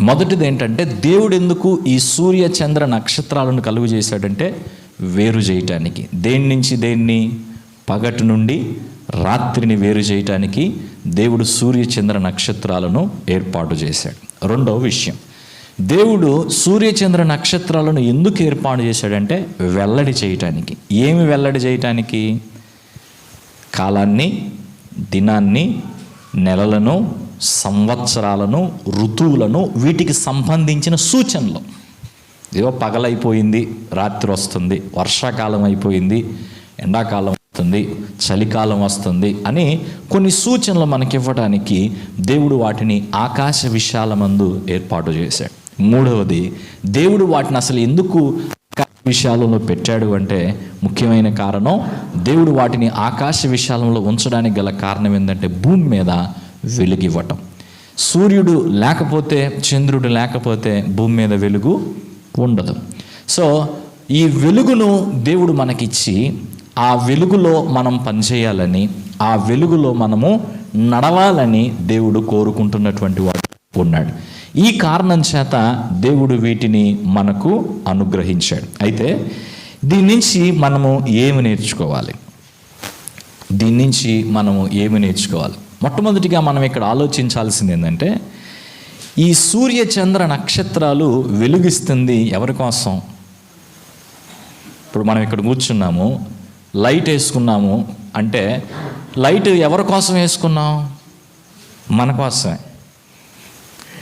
మొదటిది ఏంటంటే దేవుడు ఎందుకు ఈ సూర్య చంద్ర నక్షత్రాలను కలుగు చేశాడంటే వేరు చేయటానికి దేని నుంచి దేన్ని? పగటి నుండి రాత్రిని వేరు చేయటానికి దేవుడు సూర్య చంద్ర నక్షత్రాలను ఏర్పాటు చేశాడు రెండవ విషయం. దేవుడు సూర్యచంద్ర నక్షత్రాలను ఎందుకు ఏర్పాటు చేశాడంటే వెల్లడి చేయటానికి. ఏమి వెల్లడి చేయటానికి కాలాన్ని దినాన్ని నెలలను సంవత్సరాలను ఋతువులను వీటికి సంబంధించిన సూచనలు. ఏదో పగలైపోయింది రాత్రి వస్తుంది వర్షాకాలం అయిపోయింది ఎండాకాలం వస్తుంది చలికాలం వస్తుంది అని కొన్ని సూచనలు మనకి ఇవ్వడానికి దేవుడు వాటిని ఆకాశ విశాలమందు ఏర్పాటు చేశాడు. మూడవది దేవుడు వాటిని అసలు ఎందుకు విషయాలలో విశాలంలో పెట్టాడు అంటే ముఖ్యమైన కారణం దేవుడు వాటిని ఆకాశ విశాలంలో ఉంచడానికి గల కారణం ఏంటంటే భూమి మీద వెలుగివ్వటం సూర్యుడు లేకపోతే చంద్రుడు లేకపోతే భూమి మీద వెలుగు ఉండదు. సో ఈ వెలుగును దేవుడు మనకిచ్చి ఆ వెలుగులో మనం పనిచేయాలని ఆ వెలుగులో మనము నడవాలని దేవుడు కోరుకుంటున్నటువంటి వాడు ఉన్నాడు. ఈ కారణం చేత దేవుడు వీటిని మనకు అనుగ్రహించాడు. అయితే దీని నుంచి మనము ఏమి నేర్చుకోవాలి? దీని నుంచి మనము ఏమి నేర్చుకోవాలి? మొట్టమొదటిగా మనం ఇక్కడ ఆలోచించాల్సింది ఏంటంటే ఈ సూర్య చంద్ర నక్షత్రాలు వెలుగిస్తుంది ఎవరి కోసం? ఇప్పుడు మనం ఇక్కడ కూర్చున్నాము లైట్ వేసుకున్నాము అంటే లైట్ ఎవరి కోసం వేసుకున్నాం? మన కోసమే.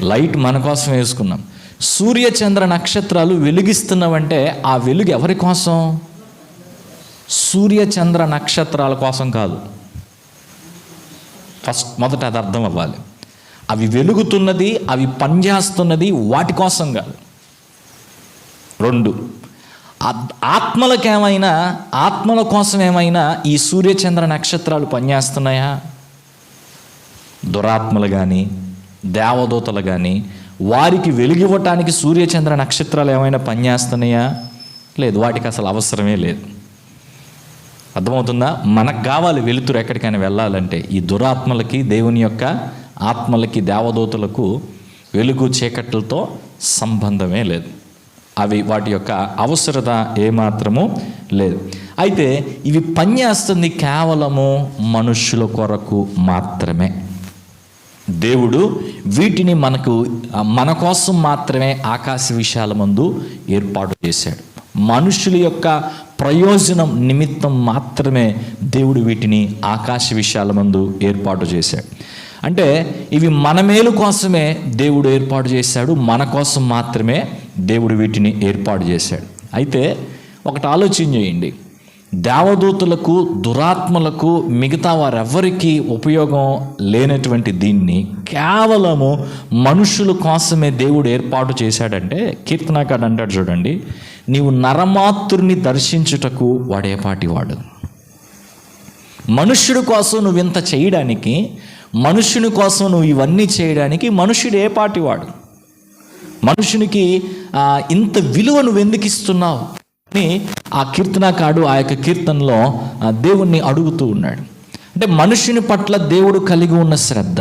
లైట్ మన కోసం వేసుకున్నాం. సూర్య చంద్ర నక్షత్రాలు వెలుగిస్తున్నామంటే ఆ వెలుగు ఎవరి కోసం? సూర్య చంద్ర నక్షత్రాల కోసం కాదు. ఫస్ట్ మొదట అది అర్థం అవ్వాలి. అవి వెలుగుతున్నది అవి పనిచేస్తున్నది వాటి కోసం కాదు. రెండు ఆత్మలకేమైనా ఆత్మల కోసం ఏమైనా ఈ సూర్యచంద్ర నక్షత్రాలు పనిచేస్తున్నాయా? దురాత్మలు కానీ దేవదూతలు కానీ వారికి వెలుగివ్వటానికి సూర్యచంద్ర నక్షత్రాలు ఏమైనా పనిచేస్తున్నాయా? లేదు వాటికి అసలు అవసరమే లేదు. అర్థమవుతుందా? మనకు కావాలి వెలుతురు ఎక్కడికైనా వెళ్ళాలంటే ఈ దురాత్మలకి దేవుని యొక్క ఆత్మలకి దేవదూతలకు వెలుగు చీకట్లతో సంబంధమే లేదు. అవి వాటి యొక్క అవసరత ఏమాత్రము లేదు. అయితే ఇవి పనిచేస్తుంది కేవలము మనుష్యుల కొరకు మాత్రమే. దేవుడు వీటిని మనకు మన కోసం మాత్రమే ఆకాశ విశాలమందు ఏర్పాటు చేశాడు. మనుషుల యొక్క ప్రయోజనం నిమిత్తం మాత్రమే దేవుడు వీటిని ఆకాశ విషయాల మందు ఏర్పాటు చేశాడు. అంటే ఇవి మన మేలు కోసమే దేవుడు ఏర్పాటు చేశాడు మన కోసం మాత్రమే దేవుడు వీటిని ఏర్పాటు చేశాడు. అయితే ఒకటి ఆలోచన చేయండి. దేవదూతలకు దురాత్మలకు మిగతా వారెవ్వరికీ ఉపయోగం లేనటువంటి దీన్ని కేవలము మనుషుల కోసమే దేవుడు ఏర్పాటు చేశాడంటే కీర్తనాకాడు అంటాడు చూడండి నీవు నరమాతృని దర్శించుటకు వాడేపాటి వాడు. మనుష్యుడి కోసం నువ్వు ఇంత చేయడానికి మనుష్యుని కోసం నువ్వు ఇవన్నీ చేయడానికి మనుషుడు ఏ పాటి వాడు? మనుషునికి ఆ, ఇంత విలువ నువ్వు ఎందుకు ఇస్తున్నావు? అని ఆ కీర్తనకాడు ఆ యొక్క కీర్తనలో దేవుణ్ణి అడుగుతూ ఉన్నాడు. అంటే మనుషుని పట్ల దేవుడు కలిగి ఉన్న శ్రద్ధ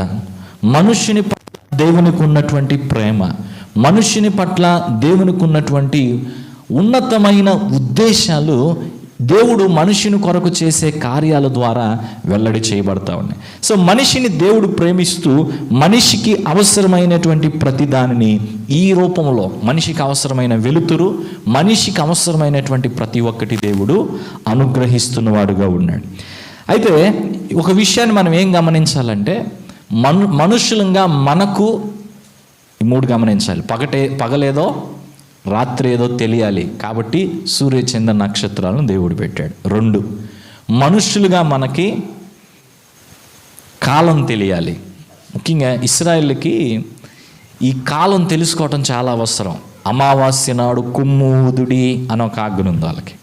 మనుషుని పట్ల దేవునికి ఉన్నటువంటి ప్రేమ మనుషుని పట్ల దేవునికి ఉన్నటువంటి ఉన్నతమైన ఉద్దేశాలు దేవుడు మనిషిని కొరకు చేసే కార్యాల ద్వారా వెల్లడి చేయబడతా ఉన్నాయి. సో మనిషిని దేవుడు ప్రేమిస్తూ మనిషికి అవసరమైనటువంటి ప్రతి దానిని ఈ రూపంలో మనిషికి అవసరమైన వెలుతురు మనిషికి అవసరమైనటువంటి ప్రతి ఒక్కటి దేవుడు అనుగ్రహిస్తున్నవాడుగా ఉన్నాడు. అయితే ఒక విషయాన్ని మనం ఏం గమనించాలంటే మను మనుషులంగా మనకు ఈ మూడు గమనించాలి. పగటే పగలేదో రాత్రి ఏదో తెలియాలి. కాబట్టి సూర్యచంద్ర నక్షత్రాలను దేవుడు పెట్టాడు. రెండు మనుషులుగా మనకి కాలం తెలియాలి. ముఖ్యంగా ఇస్రాయిల్కి ఈ కాలం తెలుసుకోవటం చాలా అవసరం. అమావాస్య నాడు కుమ్ముదుడి అని ఒక ఆజ్ఞ ఉంది వాళ్ళకి.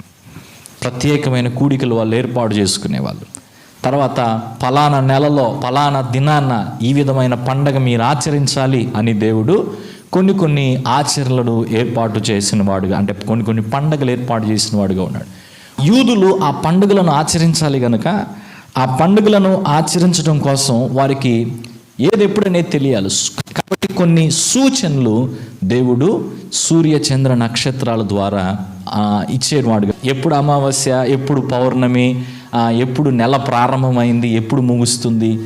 ప్రత్యేకమైన కూడికలు వాళ్ళు ఏర్పాటు చేసుకునేవాళ్ళు. తర్వాత ఫలానా నెలలో ఫలానా దినాన ఈ విధమైన పండగ మీరు ఆచరించాలి అని దేవుడు కొన్ని కొన్ని ఆచరణలు ఏర్పాటు చేసిన వాడుగా అంటే కొన్ని కొన్ని పండగలు ఏర్పాటు చేసిన వాడుగా ఉన్నాడు. యూదులు ఆ పండుగలను ఆచరించాలి కనుక ఆ పండుగలను ఆచరించడం కోసం వారికి ఏది ఎప్పుడనేది తెలియాలి. కాబట్టి కొన్ని సూచనలు దేవుడు సూర్య చంద్ర నక్షత్రాల ద్వారా ఇచ్చేవాడుగా. ఎప్పుడు అమావాస్య ఎప్పుడు పౌర్ణమి ఎప్పుడు నెల ప్రారంభమైంది ఎప్పుడు ముగుస్తుంది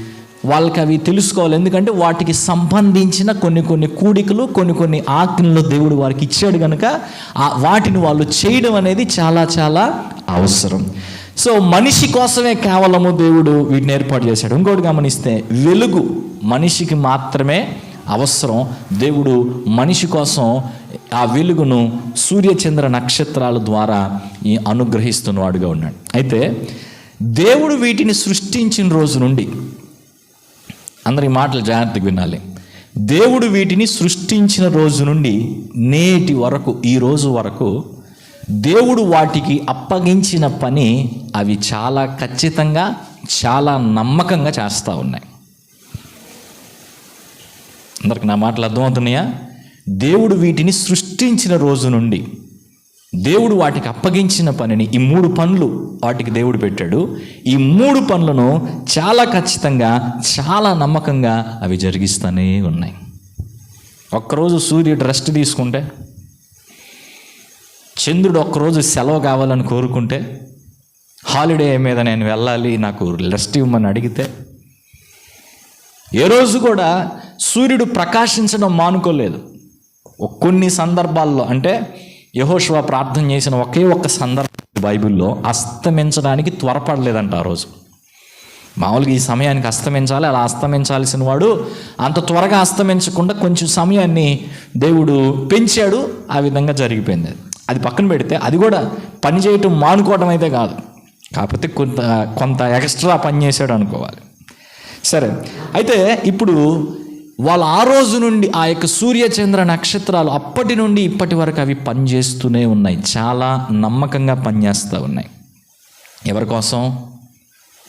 వాళ్ళకి అవి తెలుసుకోవాలి. ఎందుకంటే వాటికి సంబంధించిన కొన్ని కొన్ని కూడికలు కొన్ని కొన్ని ఆజ్ఞలు దేవుడు వారికి ఇచ్చాడు కనుక ఆ వాటిని వాళ్ళు చేయడం అనేది చాలా చాలా అవసరం. సో మనిషి కోసమే కేవలము దేవుడు వీటిని ఏర్పాటు చేశాడు. ఇంకోటి గమనిస్తే వెలుగు మనిషికి మాత్రమే అవసరం. దేవుడు మనిషి కోసం ఆ వెలుగును సూర్యచంద్ర నక్షత్రాల ద్వారా ఈ అనుగ్రహిస్తున్నవాడుగా ఉన్నాడు. అయితే దేవుడు వీటిని సృష్టించిన రోజు నుండి అందరి మాటలు జాగ్రత్తగా వినాలి. దేవుడు వీటిని సృష్టించిన రోజు నుండి నేటి వరకు ఈ రోజు వరకు దేవుడు వాటికి అప్పగించిన పని అవి చాలా ఖచ్చితంగా చాలా నమ్మకంగా చేస్తూ ఉన్నాయి. అందరికి నా మాటలు అర్థమవుతున్నాయా? దేవుడు వీటిని సృష్టించిన రోజు నుండి దేవుడు వాటికి అప్పగించిన పనిని ఈ మూడు పనులు వాటికి దేవుడు పెట్టాడు. ఈ మూడు పనులను చాలా ఖచ్చితంగా చాలా నమ్మకంగా అవి జరిగిస్తూనే ఉన్నాయి. ఒక్కరోజు సూర్యుడు రెస్ట్ తీసుకుంటే చంద్రుడు ఒక్కరోజు సెలవు కావాలని కోరుకుంటే హాలిడే మీద నేను వెళ్ళాలి నాకు రెస్ట్ ఇవ్వమని అడిగితే ఏ రోజు కూడా సూర్యుడు ప్రకాశించడం మానుకోలేదు. కొన్ని సందర్భాల్లో అంటే యహోశివ ప్రార్థన చేసిన ఒకే ఒక్క సందర్భం బైబిల్లో అస్తమించడానికి త్వరపడలేదంట ఆ రోజు. మామూలుగా ఈ సమయానికి అస్తమించాలి అలా అస్తమించాల్సిన వాడు అంత త్వరగా అస్తమించకుండా కొంచెం సమయాన్ని దేవుడు పెంచాడు ఆ విధంగా జరిగిపోయింది. అది. పక్కన పెడితే అది కూడా పని చేయటం మానుకోవడం అయితే కాదు. కాకపోతే కొంత కొంత ఎక్స్ట్రా పని చేశాడు అనుకోవాలి. సరే అయితే ఇప్పుడు వాళ్ళ ఆ రోజు నుండి ఆ యొక్క సూర్యచంద్ర నక్షత్రాలు అప్పటి నుండి ఇప్పటి వరకు అవి పనిచేస్తూనే ఉన్నాయి. చాలా నమ్మకంగా పనిచేస్తూ ఉన్నాయి. ఎవరి కోసం?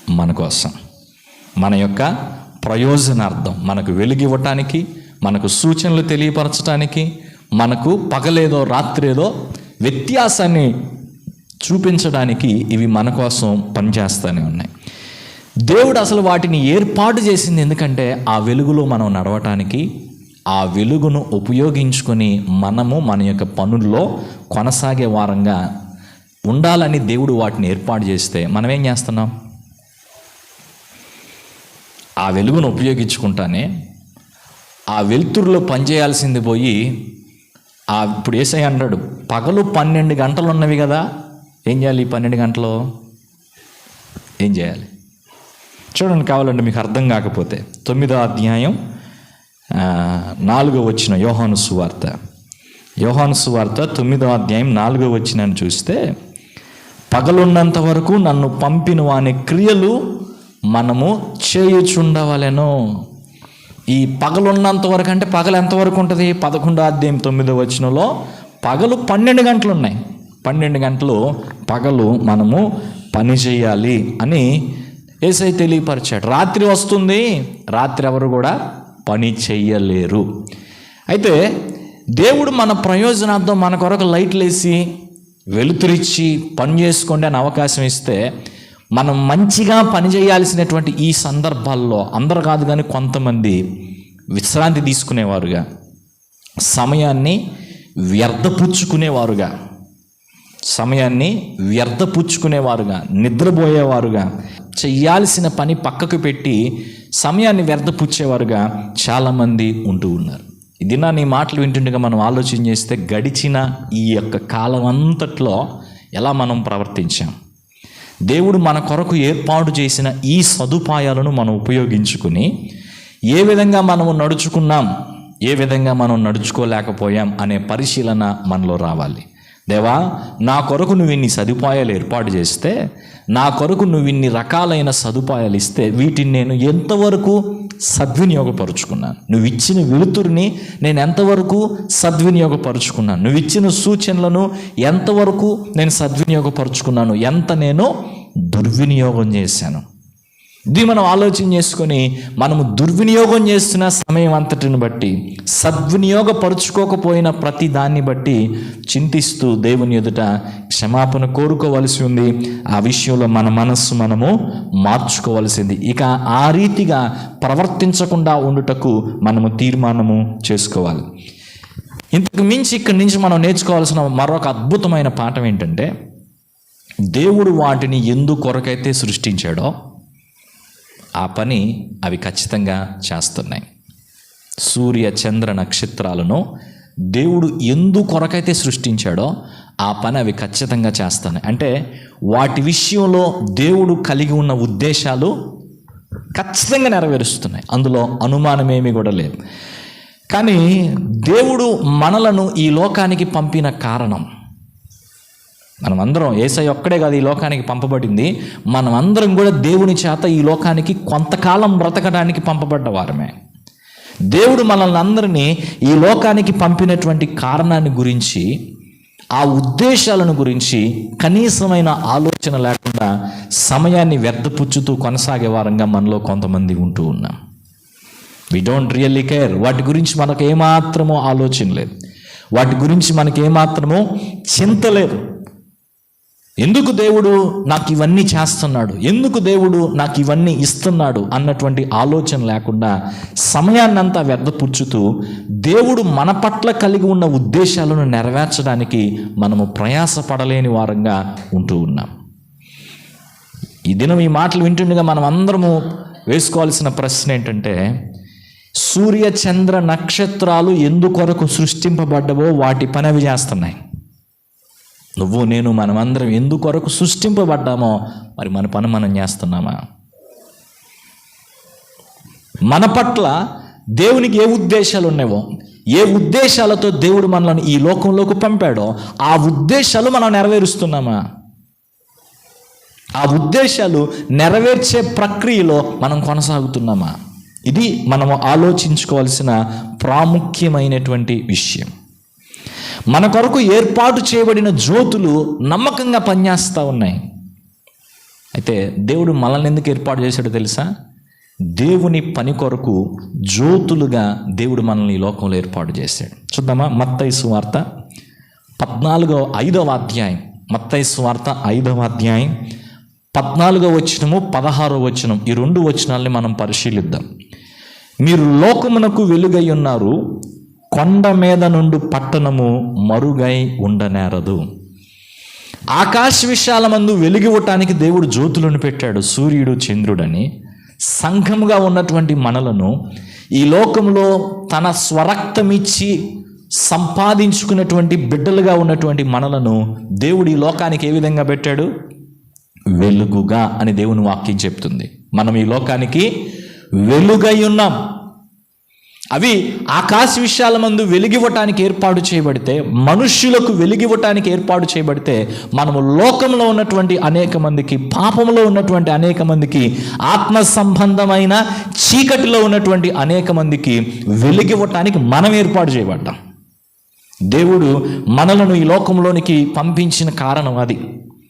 మన కోసం. మన యొక్క ప్రయోజనార్థం. మనకు వెలుగివ్వటానికి మనకు సూచనలు తెలియపరచడానికి మనకు పగలేదో రాత్రేదో వ్యత్యాసాన్ని చూపించడానికి ఇవి మన కోసం పనిచేస్తూనే ఉన్నాయి. దేవుడు అసలు వాటిని ఏర్పాటు చేసింది ఎందుకంటే ఆ వెలుగులో మనం నడవటానికి ఆ వెలుగును ఉపయోగించుకొని మనము మన యొక్క పనుల్లో కొనసాగే వారంగా ఉండాలని దేవుడు వాటిని ఏర్పాటు చేస్తే మనం ఏం చేస్తున్నాం? ఆ వెలుగును ఉపయోగించుకుంటానే ఆ వెలుతురులో పనిచేయాల్సింది పోయి ఆ ఇప్పుడు ఏసై అన్నాడు పగలు పన్నెండు గంటలు ఉన్నవి కదా ఏం చేయాలి ఈ పన్నెండు గంటలు? ఏం చేయాలి? చూడండి కావాలంటే మీకు అర్థం కాకపోతే తొమ్మిదో అధ్యాయం నాలుగో వచ్చిన యోహాను సువార్త. యోహాను సువార్త తొమ్మిదో అధ్యాయం నాలుగో వచ్చినని చూస్తే పగలున్నంత వరకు నన్ను పంపిన వాని క్రియలు మనము చేయుచుండవలెను. ఈ పగలున్నంత వరకు అంటే పగలు ఎంతవరకు ఉంటుంది? పదకొండో అధ్యాయం తొమ్మిదో వచ్చినలో పగలు పన్నెండు గంటలు ఉన్నాయి. పన్నెండు గంటలు పగలు మనము పని చేయాలి అని ఏసై తెలియపరిచాడు. రాత్రి వస్తుంది రాత్రి ఎవరు కూడా పని చెయ్యలేరు. అయితే దేవుడు మన ప్రయోజనార్థం మన కొరకు లైట్లు వేసి వెలుతురిచ్చి పని చేసుకోండి అని అవకాశం ఇస్తే మనం మంచిగా పని చేయాల్సినటువంటి ఈ సందర్భాల్లో అందరు కాదు కానీ కొంతమంది విశ్రాంతి తీసుకునేవారుగా సమయాన్ని వ్యర్థపుచ్చుకునేవారుగా సమయాన్ని వ్యర్థపుచ్చుకునేవారుగా నిద్రపోయేవారుగా చెయ్యాల్సిన పని పక్కకు పెట్టి సమయాన్ని వ్యర్థపుచ్చేవారుగా చాలామంది ఉంటూ ఉన్నారు. ఇది నా నీ మాటలు వింటుండగా మనం ఆలోచన చేస్తే గడిచిన ఈ యొక్క కాలం అంతట్లో ఎలా మనం ప్రవర్తించాం? దేవుడు మన కొరకు ఏర్పాటు చేసిన ఈ సదుపాయాలను మనం ఉపయోగించుకుని ఏ విధంగా మనము నడుచుకున్నాం ఏ విధంగా మనం నడుచుకోలేకపోయాం అనే పరిశీలన మనలో రావాలి. దేవా నా కొరకు నువ్వు ఇన్ని సదుపాయాలు ఏర్పాటు చేస్తే నా కొరకు నువ్వు ఇన్ని రకాలైన సదుపాయాలు ఇస్తే వీటిని నేను ఎంతవరకు సద్వినియోగపరుచుకున్నాను? నువ్వు ఇచ్చిన వెలుతురిని నేను ఎంతవరకు సద్వినియోగపరుచుకున్నాను? నువ్వు ఇచ్చిన సూచనలను ఎంతవరకు నేను సద్వినియోగపరుచుకున్నాను? ఎంత నేను దుర్వినియోగం చేశాను? ఇది మనం ఆలోచన చేసుకొని మనము దుర్వినియోగం చేస్తున్న సమయం అంతటిని బట్టి సద్వినియోగపరుచుకోకపోయిన ప్రతి దాన్ని బట్టి చింతిస్తూ దేవుని ఎదుట క్షమాపణ కోరుకోవలసి ఉంది. ఆ విషయంలో మన మనస్సు మనము మార్చుకోవలసింది. ఇక ఆ రీతిగా ప్రవర్తించకుండా ఉండుటకు మనము తీర్మానము చేసుకోవాలి. ఇంతకు మించి ఇక్కడి నుంచి మనం నేర్చుకోవాల్సిన మరొక అద్భుతమైన పాఠం ఏంటంటే దేవుడు వాటిని ఎందు కొరకైతే సృష్టించాడో ఆ పని అవి ఖచ్చితంగా చేస్తున్నాయి. సూర్య చంద్ర నక్షత్రాలను దేవుడు ఎందు కొరకైతే సృష్టించాడో ఆ పని అవి ఖచ్చితంగా చేస్తున్నాయి. అంటే వాటి విషయంలో దేవుడు కలిగి ఉన్న ఉద్దేశాలు ఖచ్చితంగా నెరవేరుస్తున్నాయి. అందులో అనుమానమేమీ కూడా లేదు. కానీ దేవుడు మనలను ఈ లోకానికి పంపిన కారణం మనం అందరం ఏసై ఒక్కడే కాదు ఈ లోకానికి పంపబడింది. మనం అందరం కూడా దేవుని చేత ఈ లోకానికి కొంతకాలం బ్రతకడానికి పంపబడ్డ వారమే. దేవుడు మనల్ని అందరినీ ఈ లోకానికి పంపినటువంటి కారణాన్ని గురించి ఆ ఉద్దేశాలను గురించి కనీసమైన ఆలోచన లేకుండా సమయాన్ని వ్యర్థపుచ్చుతూ కొనసాగే వారంగా మనలో కొంతమంది ఉంటూ ఉన్నాం. వి డోంట్ రియల్లీ కేర్ వాటి గురించి మనకు ఏమాత్రమో ఆలోచన లేదు. వాటి గురించి మనకి ఏమాత్రమో చింత లేదు. ఎందుకు దేవుడు నాకు ఇవన్నీ చేస్తున్నాడు? ఎందుకు దేవుడు నాకు ఇవన్నీ ఇస్తున్నాడు? అన్నటువంటి ఆలోచన లేకుండా సమయాన్నంతా వ్యర్థపుచ్చుతూ దేవుడు మన పట్ల కలిగి ఉన్న ఉద్దేశాలను నెరవేర్చడానికి మనము ప్రయాసపడలేని వారంగా ఉంటూ ఉన్నాం. ఈ దినం ఈ మాటలు వింటుండగా మనం అందరము వేసుకోవాల్సిన ప్రశ్న ఏంటంటే సూర్య చంద్ర నక్షత్రాలు ఎందుకొరకు సృష్టింపబడ్డవో వాటి పని అవి చేస్తున్నాయి. నువ్వు నేను మనమందరం ఎందుకొరకు సృష్టింపబడ్డామో మరి మన పని మనం చేస్తున్నామా? మన పట్ల దేవునికి ఏ ఉద్దేశాలు ఉన్నాయో ఏ ఉద్దేశాలతో దేవుడు మనల్ని ఈ లోకంలోకి పంపాడో ఆ ఉద్దేశాలు మనం నెరవేరుస్తున్నామా? ఆ ఉద్దేశాలు నెరవేర్చే ప్రక్రియలో మనం కొనసాగుతున్నామా? ఇది మనము ఆలోచించుకోవాల్సిన ప్రాముఖ్యమైనటువంటి విషయం. మన కొరకు ఏర్పాటు చేయబడిన జ్యోతులు నమ్మకంగా పనిచేస్తూ ఉన్నాయి. అయితే దేవుడు మనల్ని ఎందుకు ఏర్పాటు చేశాడో తెలుసా? దేవుని పని కొరకు జ్యోతులుగా దేవుడు మనల్ని ఈ లోకంలో ఏర్పాటు చేశాడు. చూద్దామా? మత్తయి సువార్త పద్నాలుగో ఐదవ అధ్యాయం. మత్తయి సువార్త ఐదవ అధ్యాయం పద్నాలుగో వచనము పదహారో వచనం. ఈ రెండు వచనాల్ని మనం పరిశీలిద్దాం. మీరు లోకమునకు వెలుగై ఉన్నారు. కొండ మీద నుండి పట్టణము మరుగై ఉండనేరదు. ఆకాశ విశాలమందు వెలిగివ్వటానికి దేవుడు జ్యోతులను పెట్టాడు సూర్యుడు చంద్రుడని. సంఘముగా ఉన్నటువంటి మనలను ఈ లోకంలో తన స్వరక్తమిచ్చి సంపాదించుకున్నటువంటి బిడ్డలుగా ఉన్నటువంటి మనలను దేవుడు ఈ లోకానికి ఏ విధంగా పెట్టాడు? వెలుగుగా అని దేవుని వాక్యం చెప్తుంది. మనం ఈ లోకానికి వెలుగై ఉన్నాం. అవి ఆకాశ విషయాల మందు వెలిగివ్వటానికి ఏర్పాటు చేయబడితే మనుష్యులకు వెలిగివ్వటానికి ఏర్పాటు చేయబడితే మనము లోకంలో ఉన్నటువంటి అనేక మందికి పాపంలో ఉన్నటువంటి అనేక మందికి ఆత్మ సంబంధమైన చీకటిలో ఉన్నటువంటి అనేక మందికి వెలిగివ్వటానికి మనం ఏర్పాటు చేయబడ్డాం. దేవుడు మనలను ఈ లోకంలోనికి పంపించిన కారణం అది.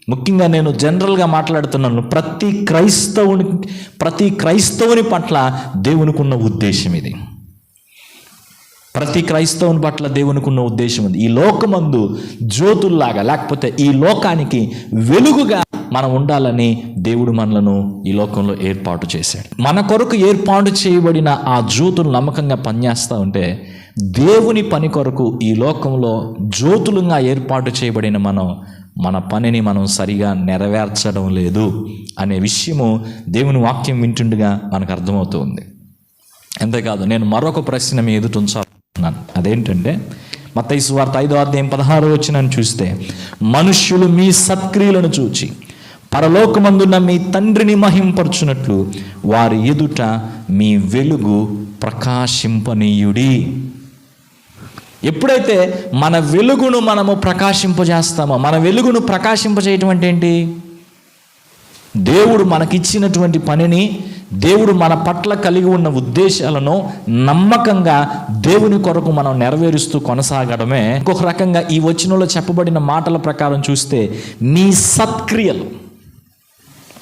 ముఖ్యంగా నేను జనరల్గా మాట్లాడుతున్నాను ప్రతి క్రైస్తవుని ప్రతి క్రైస్తవుని పట్ల దేవునికి ఉన్న ఉద్దేశం ఇది. ప్రతి క్రైస్తవుని పట్ల దేవునికి ఉన్న ఉద్దేశం ఉంది. ఈ లోకమందు జ్యోతుల్లాగా లేకపోతే ఈ లోకానికి వెలుగుగా మనం ఉండాలని దేవుడు మనలను ఈ లోకంలో ఏర్పాటు చేశాడు. మన కొరకు ఏర్పాటు చేయబడిన ఆ జ్యోతులు నమ్మకంగా పనిచేస్తూ ఉంటే దేవుని పని కొరకు ఈ లోకంలో జ్యోతులుగా ఏర్పాటు చేయబడిన మనం మన పనిని మనం సరిగా నెరవేర్చడం లేదు అనే విషయము దేవుని వాక్యం వింటుండగా మనకు అర్థమవుతుంది అంతేకాదు నేను మరొక ప్రశ్న మీ ఎదుట ఉంచాలనుకున్నాను అదేంటంటే మతైసు వార్త ఐదో అధ్యాయం పదహారు వచ్చిన చూస్తే మనుష్యులు మీ సత్క్రియలను చూచి పరలోకమందున్న మీ తండ్రిని మహింపరచునట్లు వారి ఎదుట మీ వెలుగు ప్రకాశింపనీయుడి. ఎప్పుడైతే మన వెలుగును మనము ప్రకాశింపజేస్తామో మన వెలుగును ప్రకాశింపజేయటం అంటే ఏంటి? దేవుడు మనకిచ్చినటువంటి పనిని దేవుడు మన పట్ల కలిగి ఉన్న ఉద్దేశాలను నమ్మకంగా దేవుని కొరకు మనం నెరవేరుస్తూ కొనసాగడమే. ఇంకొక రకంగా ఈ వచనంలో చెప్పబడిన మాటల ప్రకారం చూస్తే మీ సత్క్రియలు.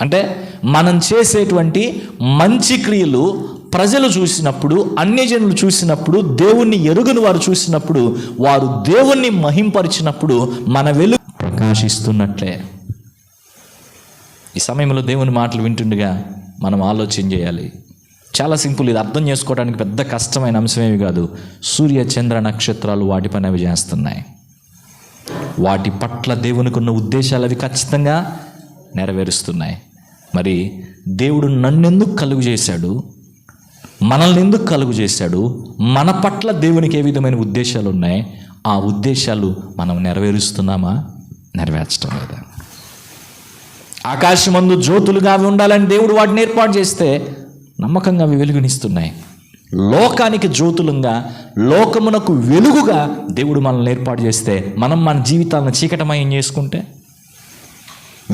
అంటే మనం చేసేటువంటి మంచి క్రియలు ప్రజలు చూసినప్పుడు అన్యజనులు చూసినప్పుడు దేవుణ్ణి ఎరుగని వారు చూసినప్పుడు వారు దేవుణ్ణి మహింపరిచినప్పుడు మన వెలుగు ప్రకాశిస్తున్నట్లే. ఈ సమయంలో దేవుని మాటలు వింటుండగా మనం ఆలోచన చేయాలి. చాలా సింపుల్ ఇది అర్థం చేసుకోవడానికి పెద్ద కష్టమైన అంశమేమి కాదు. సూర్య చంద్ర నక్షత్రాలు వాటి పని అవి చేస్తున్నాయి. వాటి పట్ల దేవునికి ఉన్న ఉద్దేశాలు అవి ఖచ్చితంగా నెరవేరుస్తున్నాయి. మరి దేవుడు నన్నెందుకు కలుగు చేశాడు? మనల్ని ఎందుకు కలుగు చేశాడు? మన పట్ల దేవునికి ఏ విధమైన ఉద్దేశాలు ఉన్నాయి? ఆ ఉద్దేశాలు మనం నెరవేరుస్తున్నామా? నెరవేర్చడం లేదా? ఆకాశమందు జ్యోతులుగా అవి ఉండాలని దేవుడు వాటిని ఏర్పాటు చేస్తే నమ్మకంగా అవి వెలుగునిస్తున్నాయి. లోకానికి జ్యోతులంగా లోకమునకు వెలుగుగా దేవుడు మనల్ని ఏర్పాటు చేస్తే మనం మన జీవితాలను చీకటమయం చేసుకుంటే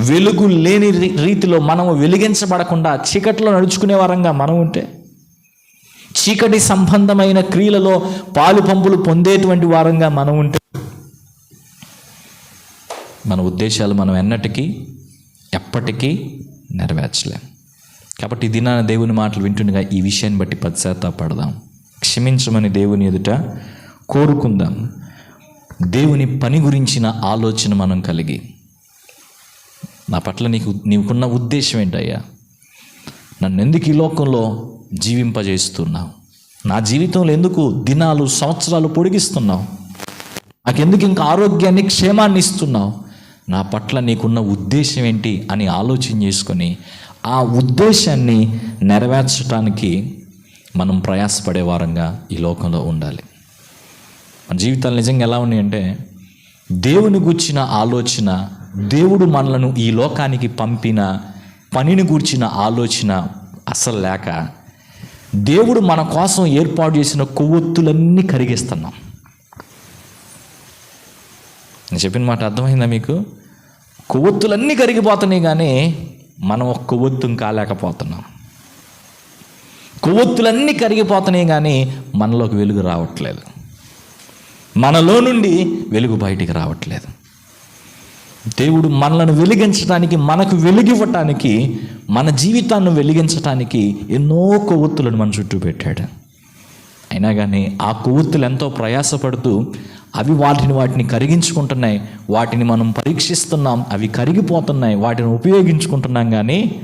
వెలుగు లేని రీ- రీతిలో మనము వెలిగించబడకుండా చీకట్లో నడుచుకునే వారంగా మనం ఉంటే చీకటి సంబంధమైన క్రియలలో పాలు పంపులు పొందేటువంటి వారంగా మనం ఉంటే మన ఉద్దేశాలు మనం ఎన్నటికీ ఎప్పటికీ నెరవేర్చలేం. కాబట్టి ఈ దినాన దేవుని మాటలు వింటుండగా ఈ విషయాన్ని బట్టి పశ్చాత్తాపడదాం. క్షమించమని దేవుని ఎదుట కోరుకుందాం. దేవుని పని గురించిన ఆలోచన మనం కలిగి నా పట్ల నీకు నీకున్న ఉద్దేశం ఏంటయ్యా? నన్ను ఎందుకు ఈ లోకంలో జీవింపజేస్తున్నావు? నా జీవితంలో ఎందుకు దినాలు సంవత్సరాలు పొడిగిస్తున్నావు? నాకెందుకు ఇంకా ఆరోగ్యాన్ని క్షేమాన్ని ఇస్తున్నావు? నా పట్ల నీకున్న ఉద్దేశం ఏంటి అని ఆలోచన చేసుకొని ఆ ఉద్దేశాన్ని నెరవేర్చడానికి మనం ప్రయాసపడే వారంగా ఈ లోకంలో ఉండాలి. మన జీవితాలు నిజంగా ఎలా ఉన్నాయంటే దేవుని గుర్చిన ఆలోచన దేవుడు మనలను ఈ లోకానికి పంపిన పనిని గూర్చిన ఆలోచన అసలు లేక దేవుడు మన కోసం ఏర్పాటు చేసిన కొవ్వొత్తులన్నీ కరిగిస్తున్నాం. నేను చెప్పిన మాట అర్థమైందా మీకు? కొవ్వొత్తులన్నీ కరిగిపోతున్నాయి కానీ మనం ఒక కొవ్వొత్తుం కాలేకపోతున్నాం కొవ్వొత్తులన్నీ కరిగిపోతున్నాయి కానీ మనలోకి వెలుగు రావట్లేదు. మనలో నుండి వెలుగు బయటికి రావట్లేదు. దేవుడు మనలను వెలిగించడానికి మనకు వెలుగివ్వటానికి మన జీవితాన్ని వెలిగించటానికి ఎన్నో కొవ్వొత్తులను మన చుట్టూ పెట్టాడు. అయినా కానీ ఆ కొవ్వొత్తులు ఎంతో ప్రయాసపడుతూ అవి వాటిని వాటిని కరిగించుకుంటున్నాయి. వాటిని మనం పరీక్షిస్తున్నాం. అవి కరిగిపోతున్నాయి. వాటిని ఉపయోగించుకుంటున్నాం కానీ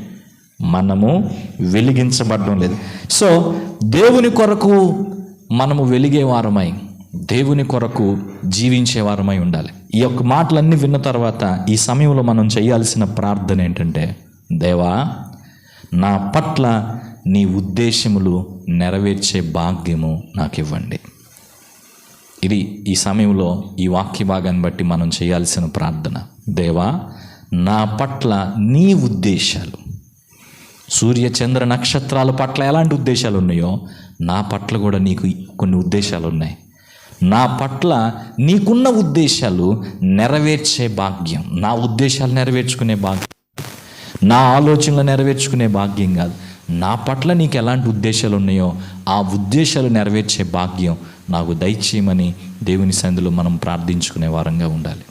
మనము వెలిగించబడడం లేదు. సో దేవుని కొరకు మనము వెలిగే వారమై దేవుని కొరకు జీవించే వారమై ఉండాలి. ఈ యొక్క మాటలన్నీ విన్న తర్వాత ఈ సమయంలో మనం చేయాల్సిన ప్రార్థన ఏంటంటే దేవా నా పట్ల నీ ఉద్దేశములు నెరవేర్చే భాగ్యము నాకు ఇవ్వండి ఇది ఈ సమయంలో ఈ వాక్య భాగాన్ని బట్టి మనం చేయాల్సిన ప్రార్థన. దేవా నా పట్ల నీ ఉద్దేశాలు సూర్య చంద్ర నక్షత్రాల పట్ల ఎలాంటి ఉద్దేశాలు ఉన్నాయో నా పట్ల కూడా నీకు కొన్ని ఉద్దేశాలు ఉన్నాయి. నా పట్ల నీకున్న ఉద్దేశాలు నెరవేర్చే భాగ్యం. నా ఉద్దేశాలు నెరవేర్చుకునే భాగ్యం నా ఆలోచనలు నెరవేర్చుకునే భాగ్యం కాదు. నా పట్ల నీకు ఎలాంటి ఉద్దేశాలు ఉన్నాయో ఆ ఉద్దేశాలు నెరవేర్చే భాగ్యం నాకు దయచేయమని దేవుని సందులో మనం ప్రార్థించుకునే వారంగా ఉండాలి.